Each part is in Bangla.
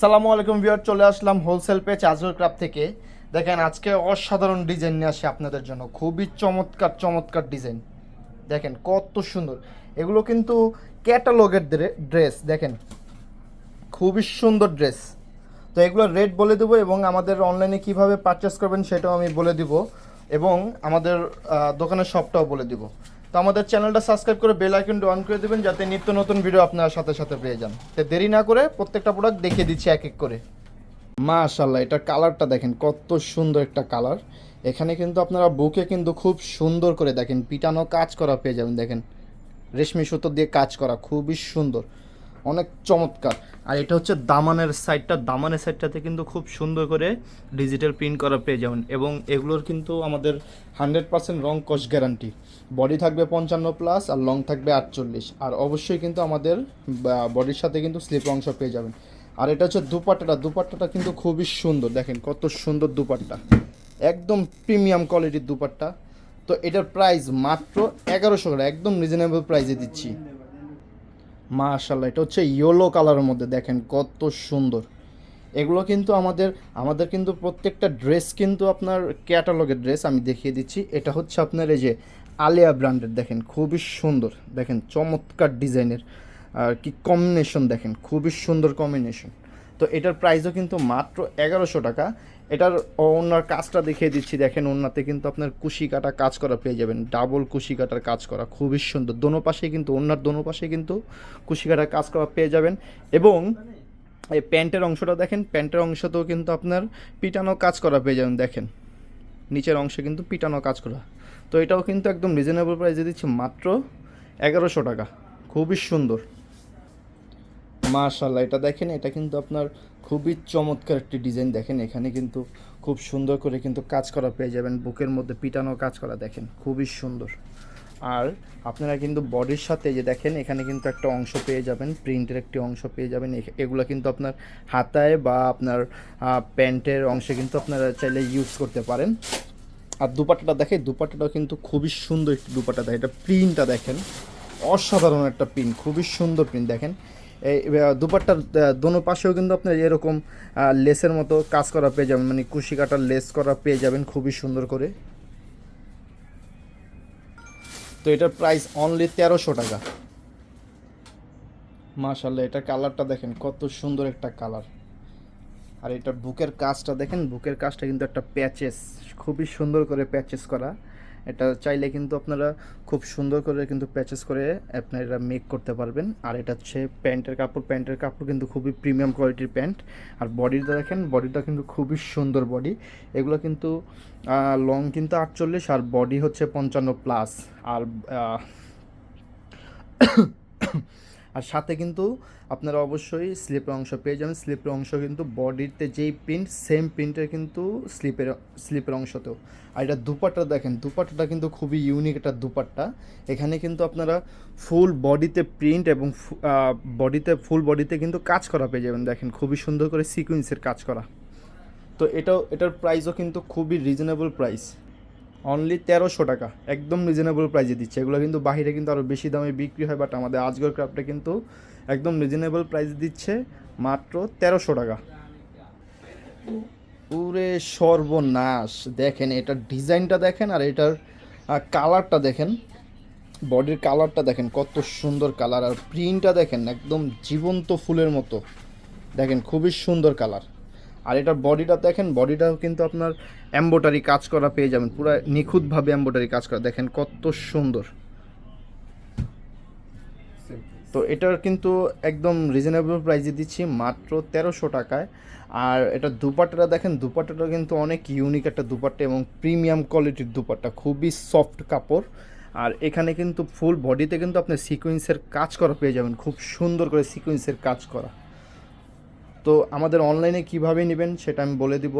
আসসালামু আলাইকুম ভিউয়ার, চলে আসলাম হোলসেল পেজ আজর ক্রাফ থেকে। দেখেন, আজকে অসাধারণ ডিজাইন নিয়ে আসি আপনাদের জন্য। খুবই চমৎকার চমৎকার ডিজাইন দেখেন, কত সুন্দর। এগুলো কিন্তু ক্যাটালগের ড্রেস দেখেন। খুবই সুন্দর ড্রেস তো এগুলো রেট বলে দেবো এবং আমাদের অনলাইনে কীভাবে পারচেস করবেন সেটাও আমি বলে দিব এবং আমাদের দোকানের শপটাও বলে দিব। তো আমাদের চ্যানেলটা সাবস্ক্রাইব করে বেল আইকনটা অন করে দেবেন যাতে নিত্য নতুন ভিডিও আপনার সাথে সাথে পেয়ে যান। তো দেরি না করে প্রত্যেকটা প্রোডাক্ট দেখিয়ে দিচ্ছি এক এক করে। মাশাল্লাহ এটার কালারটা দেখেন, কত সুন্দর একটা কালার এখানে কিন্তু আপনারা বুকে কিন্তু খুব সুন্দর করে দেখেন, পিটানো কাজ করা পেয়ে যাবেন, দেখেন। রেশমি সুতো দিয়ে কাজ করা, খুবই সুন্দর। অনেক চমৎকার। আর এটা হচ্ছে দামানের সাইডটা দামানের সাইডটাতে কিন্তু খুব সুন্দর করে ডিজিটাল প্রিন্ট করা পেয়ে যাবেন। এবং এগুলোর কিন্তু আমাদের হান্ড্রেড পার্সেন্ট রং কস গ্যারান্টি বডি থাকবে পঞ্চান্ন প্লাস আর লং থাকবে আটচল্লিশ। আর অবশ্যই কিন্তু আমাদের বডির সাথে কিন্তু স্লিপ অংশ পেয়ে যাবেন। আর এটা হচ্ছে দুপাট্টাটা। দুপাট্টাটা কিন্তু খুবই সুন্দর। দেখেন কত সুন্দর দুপাট্টা। একদম প্রিমিয়াম কোয়ালিটির দুপাট্টা। তো এটার প্রাইস মাত্র এগারোশো টাকা। একদম রিজনেবল প্রাইসে দিচ্ছি। মাশাল্লাহ এটা হচ্ছে ইয়েলো কালারের মধ্যে, দেখেন কত সুন্দর। এগুলো কিন্তু আমাদের আমাদের কিন্তু প্রত্যেকটা ড্রেস কিন্তু আপনার ক্যাটালগের ড্রেস আমি দেখিয়ে দিচ্ছি। এটা হচ্ছে আপনার এই যে আলিয়া ব্র্যান্ডের দেখেন খুবই সুন্দর, দেখেন চমৎকার ডিজাইনের আর কি কম্বিনেশন দেখেন খুবই সুন্দর কম্বিনেশন তো এটার প্রাইসও কিন্তু মাত্র এগারোশো টাকা। এটার ওনার কাজটা দেখিয়ে দিচ্ছি। দেখেন ওনাতে কিন্তু আপনার কুশি কাটা কাজ করা পেয়ে যাবেন। ডাবল কুশি কাটার কাজ করা খুবই সুন্দর। দোনো পাশে কিন্তু, ওনার দোনো পাশে কিন্তু কুশি কাটার কাজ করা পেয়ে যাবেন। এবং এই প্যান্টের অংশটা দেখেন, প্যান্টের অংশতেও কিন্তু আপনার পিটানো কাজ করা পেয়ে যাবেন, দেখেন। নিচের অংশে কিন্তু পিটানো কাজ করা। তো এটাও কিন্তু একদম রিজনেবল প্রাইসে দিচ্ছি মাত্র এগারোশো টাকা। খুবই সুন্দর। মাশাল্লাহ এটা দেখেন, এটা কিন্তু আপনার খুবই চমৎকার একটি ডিজাইন দেখেন, এখানে কিন্তু খুব সুন্দর করে কিন্তু কাজ করা পেয়ে যাবেন, বুকের মধ্যে পিটানো কাজ করা দেখেন, খুবই সুন্দর। আর আপনারা কিন্তু বডির সাথে যে দেখেন, এখানে কিন্তু একটা অংশ পেয়ে যাবেন, প্রিন্টের একটি অংশ পেয়ে যাবেন এগুলো কিন্তু আপনার হাতায় বা আপনার প্যান্টের অংশে কিন্তু আপনারা চাইলে ইউজ করতে পারেন। আর দুপাটাটা দেখে দুপাটাটাও কিন্তু খুবই সুন্দর একটি দুপাটা দেখে এটা প্রিন্টটা দেখেন, অসাধারণ একটা প্রিন্ট, খুবই সুন্দর প্রিন্ট দেখেন। এই দুপাট্টার দোনো পাশেও কিন্তু আপনার এরকম লেসের মতো কাজ করা পেয়ে যাবেন। মানে কুশি কাটার লেস করা পেয়ে যাবেন খুবই সুন্দর করে। তো এটার প্রাইস অনলি তেরোশো টাকা। মাশাল্লাহ এটা কালারটা দেখেন, কত সুন্দর একটা কালার আর এটা বুকের কাজটা দেখেন, বুকের কাজটা কিন্তু একটা প্যাচেস খুবই সুন্দর করে প্যাচেস করা। এটা চাইলে কিন্তু আপনারা খুব সুন্দর করে কিন্তু প্যাচেস করে আপনারা মেক করতে পারবেন। আর এটা হচ্ছে প্যান্টের কাপড়। প্যান্টের কাপড় কিন্তু খুবই প্রিমিয়াম কোয়ালিটির প্যান্ট। আর বডিটা দেখেন বডিটা কিন্তু খুবই সুন্দর বডি এগুলো কিন্তু লং কিন্তু আটচল্লিশ, আর বডি হচ্ছে পঞ্চান্ন প্লাস আর আর সাথে কিন্তু আপনারা অবশ্যই স্লিপের অংশ পেয়ে যাবেন। স্লিপের অংশ কিন্তু বডিতে যেই প্রিন্ট সেম প্রিন্টের কিন্তু স্লিপের স্লিপের অংশতেও। আর এটা দুপাট্টা দেখেন, দুপাট্টাটা কিন্তু খুবই ইউনিক একটা দুপাট্টা। এখানে কিন্তু আপনারা ফুল বডিতে প্রিন্ট এবং বডিতে ফুল বডিতে কিন্তু কাজ করা পেয়ে যাবেন। দেখেন খুবই সুন্দর করে সিকুয়েন্সের কাজ করা। তো এটাও, এটার প্রাইসও কিন্তু খুবই রিজনেবল প্রাইস অনলি তেরোশো টাকা। একদম রিজনেবল প্রাইসে দিচ্ছে। এগুলো কিন্তু বাহিরে কিন্তু আরও বেশি দামে বিক্রি হয় বাট আমাদের আজগর ক্রাফটে কিন্তু একদম রিজনেবল প্রাইস দিচ্ছে মাত্র তেরোশো টাকা। পুরে সর্বনাশ। দেখেন, এটার ডিজাইনটা দেখেন আর এটার কালারটা দেখেন। বডির কালারটা দেখেন, কত সুন্দর কালার আর প্রিন্টটা দেখেন, একদম জীবন্ত ফুলের মতো। দেখেন, খুবই সুন্দর কালার আর এটার বডিটা দেখেন বডিটাও কিন্তু আপনার এম্বোটারি কাজ করা পেয়ে যাবেন। পুরো নিখুঁতভাবে এম্বোটারি কাজ করা। দেখেন কত সুন্দর। তো এটার কিন্তু একদম রিজনেবল প্রাইসে দিচ্ছি মাত্র তেরোশো টাকায়। আর এটা দুপাট্টাটা দেখেন দুপাট্টাটা কিন্তু অনেক ইউনিক একটা দুপাট্টা এবং প্রিমিয়াম কোয়ালিটির দুপাট্টা। খুবই সফট কাপড়। আর এখানে কিন্তু ফুল বডিতে কিন্তু আপনি সিকোয়েন্সের কাজ করা পেয়ে যাবেন। খুব সুন্দর করে সিকোয়েন্সের কাজ করা। তো আমাদের অনলাইনে কীভাবে নেবেন সেটা আমি বলে দিব।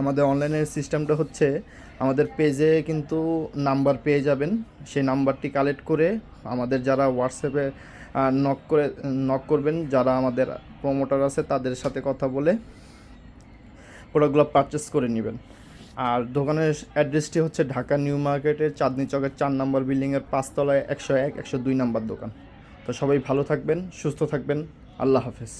আমাদের অনলাইনের সিস্টেমটা হচ্ছে, আমাদের পেজে কিন্তু নাম্বার পেয়ে যাবেন। সেই নাম্বারটি কালেক্ট করে আমাদের যারা হোয়াটসঅ্যাপে নক করে নক করবেন, যারা আমাদের প্রমোটার আছে তাদের সাথে কথা বলে প্রোডাক্টগুলো পারচেস করে নেবেন। আর দোকানের অ্যাড্রেসটি হচ্ছে ঢাকা নিউ মার্কেটের চাঁদনি চকের চার নম্বর বিল্ডিংয়ের পাঁচতলায় একশো এক, একশো দুই নম্বর দোকান। তো সবাই ভালো থাকবেন, সুস্থ থাকবেন। আল্লাহ হাফেজ।